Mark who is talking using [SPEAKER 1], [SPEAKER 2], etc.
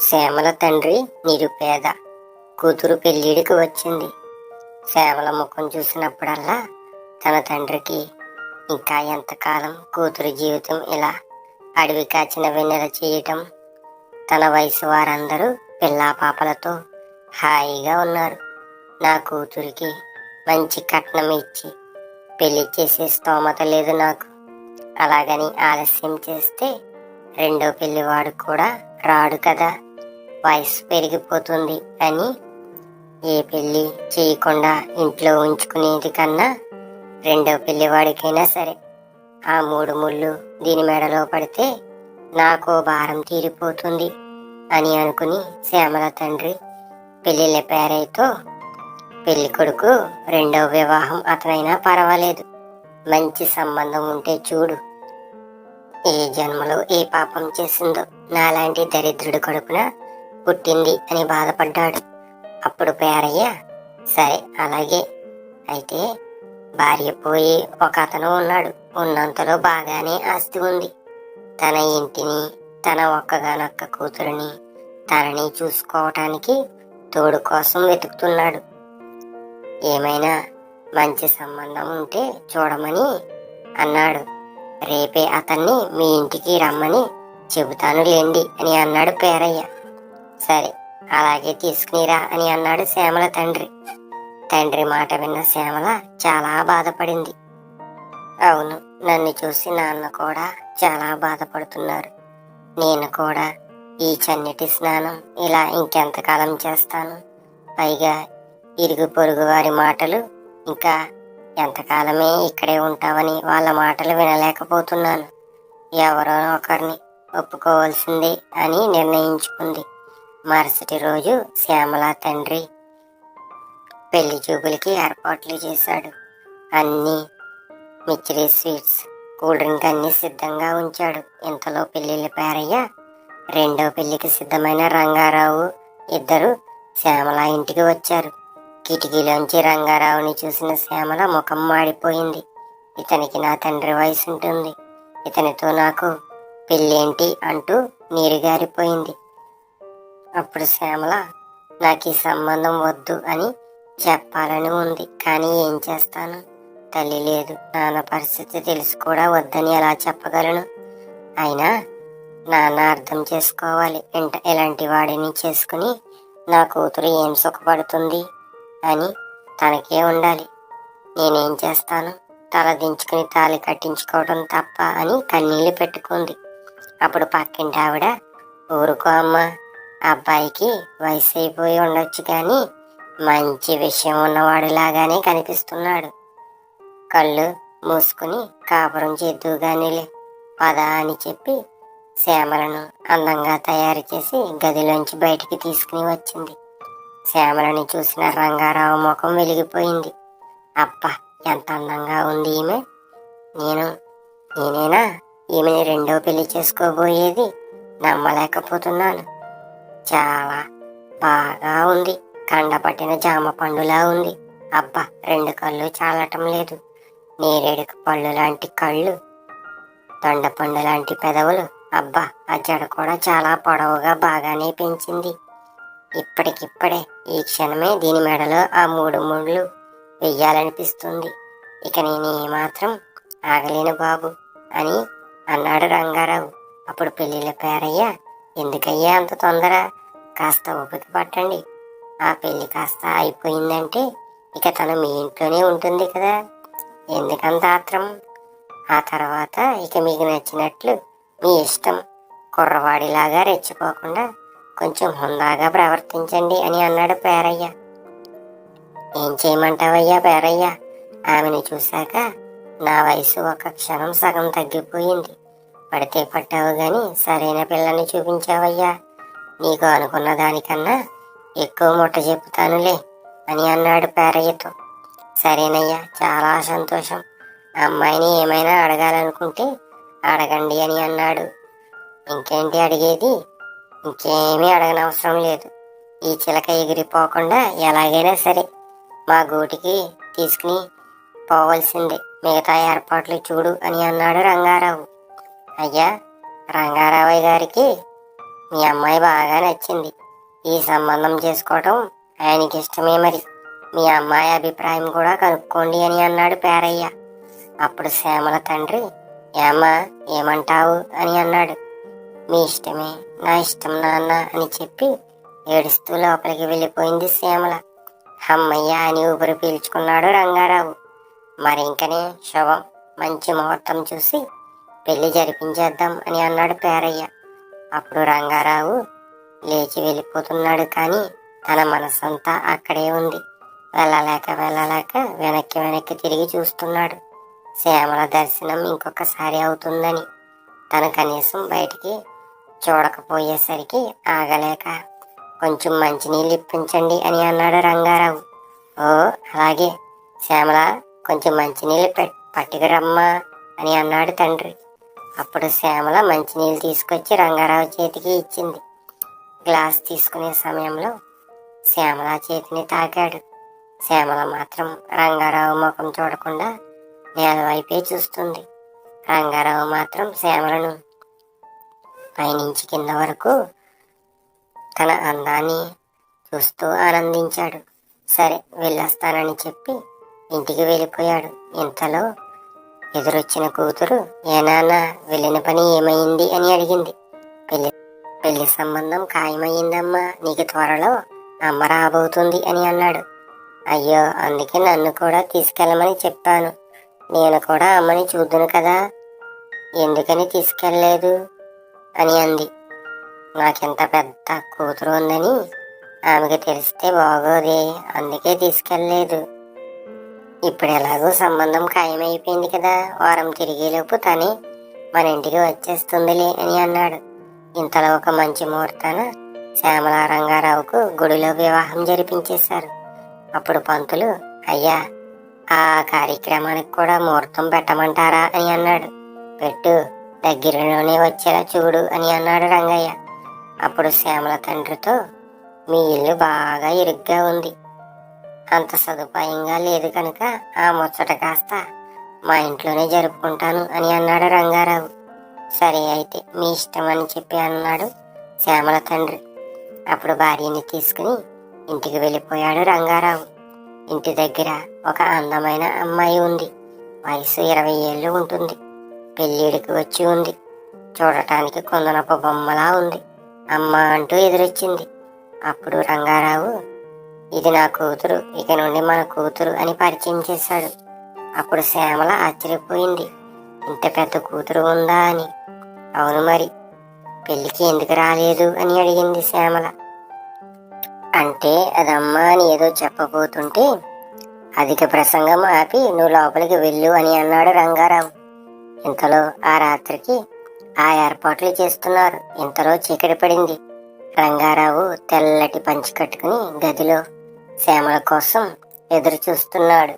[SPEAKER 1] శ్యామల తండ్రి నిరుపేద. కూతురు పెళ్ళిడికి వచ్చింది. శ్యామల ముఖం చూసినప్పుడల్లా తన తండ్రికి ఇంకా ఎంతకాలం కూతురు జీవితం ఇలా అడవి కాచిన వెన్నెల చేయటం. తన వయసు వారందరూ పిల్లా పాపలతో హాయిగా ఉన్నారు. నా కూతురికి మంచి కట్నం ఇచ్చి పెళ్ళి చేసే స్తోమత లేదు నాకు. అలాగని ఆలస్యం చేస్తే రెండో పెళ్ళివాడు కూడా రాడు కదా. వయసు పెరిగిపోతుంది అని ఏ పెళ్ళి చేయకుండా ఇంట్లో ఉంచుకునేది కన్నా రెండో పెళ్ళివాడికైనా సరే. ఆ మూడు ముళ్ళు దీని మెడలో పడితే నాకో భారం తీరిపోతుంది అని అనుకుని శ్యామల తండ్రి పెళ్ళిళ్ళ పేరైతో పెళ్ళి కొడుకు రెండవ వివాహం అతనైనా పర్వాలేదు. మంచి సంబంధం ఉంటే చూడు. ఏ జన్మలో ఏ పాపం చేసిందో నాలాంటి దరిద్రుడి కొడుకున పుట్టింది అని బాధపడ్డాడు. అప్పుడు పేరయ్య సరే అలాగే. అయితే భార్య పోయి ఒక అతను ఉన్నాడు. ఉన్నంతలో బాగానే ఆస్తి ఉంది. తన ఇంటిని తన ఒక్కగానొక్క కూతురిని తనని చూసుకోవటానికి తోడు కోసం వెతుకుతున్నాడు. ఏమైనా మంచి సంబంధం ఉంటే చూడమని అన్నాడు. రేపే అతన్ని మీ ఇంటికి రమ్మని చెబుతాను లేండి అని అన్నాడు పేరయ్య. సరే అలాగే తీసుకునిరా అని అన్నాడు శ్యామల తండ్రి. తండ్రి మాట విన్న శ్యామల చాలా బాధపడింది. అవును నన్ను చూసి నాన్న కూడా చాలా బాధపడుతున్నారు. నేను కూడా ఈ చన్నటి స్నానం ఇలా ఇంకెంతకాలం చేస్తాను? పైగా ఇరుగు పొరుగు వారి మాటలు ఇంకా ఎంతకాలమే ఇక్కడే ఉంటావని వాళ్ళ మాటలు వినలేకపోతున్నాను. ఎవరో ఒకరిని ఒప్పుకోవాల్సిందే అని నిర్ణయించుకుంది. మరుసటి రోజు శ్యామల తండ్రి పెళ్ళి చూపులకి ఏర్పాట్లు చేశాడు. అన్ని మిచ్చరీ స్వీట్స్ కూల్ డ్రింక్ అన్ని సిద్ధంగా ఉంచాడు. ఇంతలో పెళ్ళిళ్ళ పేరయ్య రెండో పెళ్ళికి సిద్ధమైన రంగారావు ఇద్దరు శ్యామల ఇంటికి వచ్చారు. కిటికీలోంచి రంగారావుని చూసిన శ్యామల ముఖం మాడిపోయింది. ఇతనికి నా తండ్రి వయసు ఉంటుంది. ఇతనితో నాకు పెళ్ళేంటి అంటూ నీరుగారిపోయింది. అప్పుడు శ్యామల నాకు ఈ సంబంధం వద్దు అని చెప్పాలని ఉంది. కానీ ఏం చేస్తాను? తల్లి లేదు. నాన్న పరిస్థితి తెలిసి కూడా వద్దని ఎలా చెప్పగలను? అయినా నాన్న అర్థం చేసుకోవాలి. ఇంట ఇలాంటి వాడిని చేసుకుని నా కూతురు ఏం సుఖపడుతుంది? అని తనకే ఉండాలి. నేనేం చేస్తాను? తల దించుకుని తాళి కట్టించుకోవడం తప్ప అని కన్నీళ్ళు పెట్టుకుంది. అప్పుడు పక్కింటి ఆవిడ ఊరుకో అమ్మా అబ్బాయికి వయసు అయిపోయి ఉండొచ్చు కానీ మంచి విషయం ఉన్నవాడిలాగానే కనిపిస్తున్నాడు. కళ్ళు మూసుకుని కాపురం చేద్దుగానిలే పద అని చెప్పి శ్యామలను అందంగా తయారు చేసి గదిలోంచి బయటికి తీసుకుని వచ్చింది. శ్యామలని చూసిన రంగారావు ముఖం వెలిగిపోయింది. అబ్బా ఎంత అందంగా ఉంది ఈమె. నేను నేనేనా? ఈమెని రెండో పెళ్ళి చేసుకోబోయేది నమ్మలేకపోతున్నాను. చాలా బాగా ఉంది. కండపట్టిన జామ పండులా ఉంది. అబ్బా రెండు కళ్ళు చాలటం లేదు. నేరేడుకు పళ్ళు లాంటి కళ్ళు. దొండపండు లాంటి పెదవులు. అబ్బా ఆ జడ కూడా చాలా పొడవుగా బాగానే పెంచింది. ఇప్పటికిప్పుడే ఈ క్షణమే దీని మెడలో ఆ మూడు ముళ్ళు వెయ్యాలనిపిస్తుంది. ఇక నేను ఏమాత్రం ఆగలేను బాబు అని అన్నాడు రంగారావు. అప్పుడు పెళ్ళిళ్ళ పేరయ్య ఎందుకయ్యా అంత తొందర? కాస్త ఓపిక పట్టండి. ఆ పెళ్ళి కాస్త అయిపోయిందంటే ఇక తను మీ ఇంట్లోనే ఉంటుంది కదా. ఎందుకంత ఆత్రం? ఆ తర్వాత ఇక మీకు నచ్చినట్లు మీ ఇష్టం కుర్రవాడిలాగా రెచ్చిపోకుండా కొంచెం హుందాగా ప్రవర్తించండి అని అన్నాడు పేరయ్య. ఏం చేయమంటావయ్యా పేరయ్య? ఆమెను చూశాక నా వయసు ఒక క్షణం సగం తగ్గిపోయింది. పడితే పట్టావు గాని సరైన పిల్లని చూపించావయ్యా. నీకు అనుకున్న దానికన్నా ఎక్కువ ముట్ట చెప్తానులే అని అన్నాడు పేరయ్యతో. సరేనయ్యా చాలా సంతోషం. అమ్మాయిని ఏమైనా అడగాలనుకుంటే అడగండి అని అన్నాడు. ఇంకేంటి అడిగేది? ఇంకేమీ అడగనవసరం లేదు. ఈ చిలక ఎగిరిపోకుండా ఎలాగైనా సరే మా గూటికి తీసుకుని పోవలసిందే. మిగతా ఏర్పాట్లు చూడు అని అన్నాడు రంగారావు. అయ్యా రంగారావయ్య గారికి మీ అమ్మాయి బాగా నచ్చింది. ఈ సంబంధం చేసుకోవటం ఆయనకి ఇష్టమే మరి. మీ అమ్మాయి అభిప్రాయం కూడా కనుక్కోండి అని అన్నాడు పేరయ్య. అప్పుడు శ్యామల తండ్రి ఏమ్మా ఏమంటావు? అని అన్నాడు. మీ ఇష్టమే నా ఇష్టం నాన్న అని చెప్పి ఏడుస్తూ లోపలికి వెళ్ళిపోయింది శ్యామల. అమ్మయ్య అని ఊపిరి పీల్చుకున్నాడు రంగారావు. మరి ఇంకనే శుభం మంచి ముహూర్తం చూసి పెళ్ళి జరిపించేద్దాం అని అన్నాడు పేరయ్య. అప్పుడు రంగారావు లేచి వెళ్ళిపోతున్నాడు కానీ తన మనసంతా అక్కడే ఉంది. వెళ్ళలేక వెళ్ళలేక వెనక్కి వెనక్కి తిరిగి చూస్తున్నాడు. శ్యామల దర్శనం ఇంకొకసారి అవుతుందని తను కనీసం బయటికి చూడకపోయేసరికి ఆగలేక కొంచెం మంచినీళ్ళు ఇప్పించండి అని అన్నాడు రంగారావు. ఓ అలాగే. శ్యామల కొంచెం మంచినీళ్ళు పెట్ పట్టుకురమ్మా అని అన్నాడు తండ్రి. అప్పుడు శ్యామల మంచినీళ్ళు తీసుకొచ్చి రంగారావు చేతికి ఇచ్చింది. గ్లాస్ తీసుకునే సమయంలో శ్యామల చేతిని తాకాడు. శ్యామల మాత్రం రంగారావు ముఖం చూడకుండా నేల వైపే చూస్తుంది. రంగారావు మాత్రం శ్యామలను పైనుంచి కింద వరకు తన అందాన్ని చూస్తూ ఆనందించాడు. సరే వెళ్ళొస్తానని చెప్పి ఇంటికి వెళ్ళిపోయాడు. ఇంతలో ఎదురొచ్చిన కూతురు ఏనాన్న వెళ్ళిన పని ఏమైంది? అని అడిగింది. పెళ్ళి పెళ్ళి సంబంధం ఖాయమయ్యిందమ్మా నీకు త్వరలో అమ్మ రాబోతుంది అని అన్నాడు. అయ్యో అందుకే నన్ను కూడా తీసుకెళ్ళమని చెప్పాను నేను కూడా అమ్మని చూద్దును కదా. ఎందుకని తీసుకెళ్ళలేదు? అని అంది. నాకెంత పెద్ద కూతురు ఉందని ఆమెకి తెలిస్తే బాగోదే అందుకే తీసుకెళ్ళలేదు. ఇప్పుడు ఎలాగో సంబంధం ఖాయమైపోయింది కదా వారం తిరిగేలోపు తనే మన ఇంటికి వచ్చేస్తుందిలే అని అన్నాడు. ఇంతలో ఒక మంచి ముహూర్తాన శ్యామల రంగారావుకు గుడిలో వివాహం జరిపించేశారు. అప్పుడు పంతులు అయ్యా ఆ కార్యక్రమానికి కూడా ముహూర్తం పెట్టమంటారా? అని అన్నాడు. పెట్టు దగ్గరలోనే వచ్చేలా చూడు అని అన్నాడు రంగయ్య. అప్పుడు శ్యామల తండ్రితో మీ ఇల్లు బాగా ఇరుగ్గా ఉంది. అంత సదుపాయంగా లేదు కనుక ఆ ముచ్చట కాస్త మా ఇంట్లోనే జరుపుకుంటాను అని అన్నాడు రంగారావు. సరే అయితే మీ ఇష్టం అని చెప్పి అన్నాడు శ్యామల తండ్రి. అప్పుడు భార్యని తీసుకుని ఇంటికి వెళ్ళిపోయాడు రంగారావు. ఇంటి దగ్గర ఒక అందమైన అమ్మాయి ఉంది. వయసు ఇరవై ఏళ్ళు ఉంటుంది. పెళ్ళిడికి వచ్చి ఉంది. చూడటానికి కొందనపు బొమ్మలా ఉంది. అమ్మ అంటూ ఎదురొచ్చింది. అప్పుడు రంగారావు ఇది నా కూతురు ఇక నుండి మన కూతురు అని పరిచయం చేశాడు. అప్పుడు శ్యామల ఆశ్చర్యపోయింది. ఇంత పెద్ద కూతురు ఉందా అని. అవును మరి పెళ్ళికి ఎందుకు రాలేదు అని అడిగింది శ్యామల. అంటే అదమ్మా అని ఏదో చెప్పబోతుంటే అధిక ప్రసంగం ఆపి నువ్వు లోపలికి వెళ్ళు అని అన్నాడు రంగారావు. ఇంతలో ఆ రాత్రికి ఆ ఏర్పాట్లు చేస్తున్నారు. ఇంతలో చీకటి పడింది. రంగారావు తెల్లటి పంచి కట్టుకుని గదిలో శ్యామల కోసం ఎదురు చూస్తున్నాడు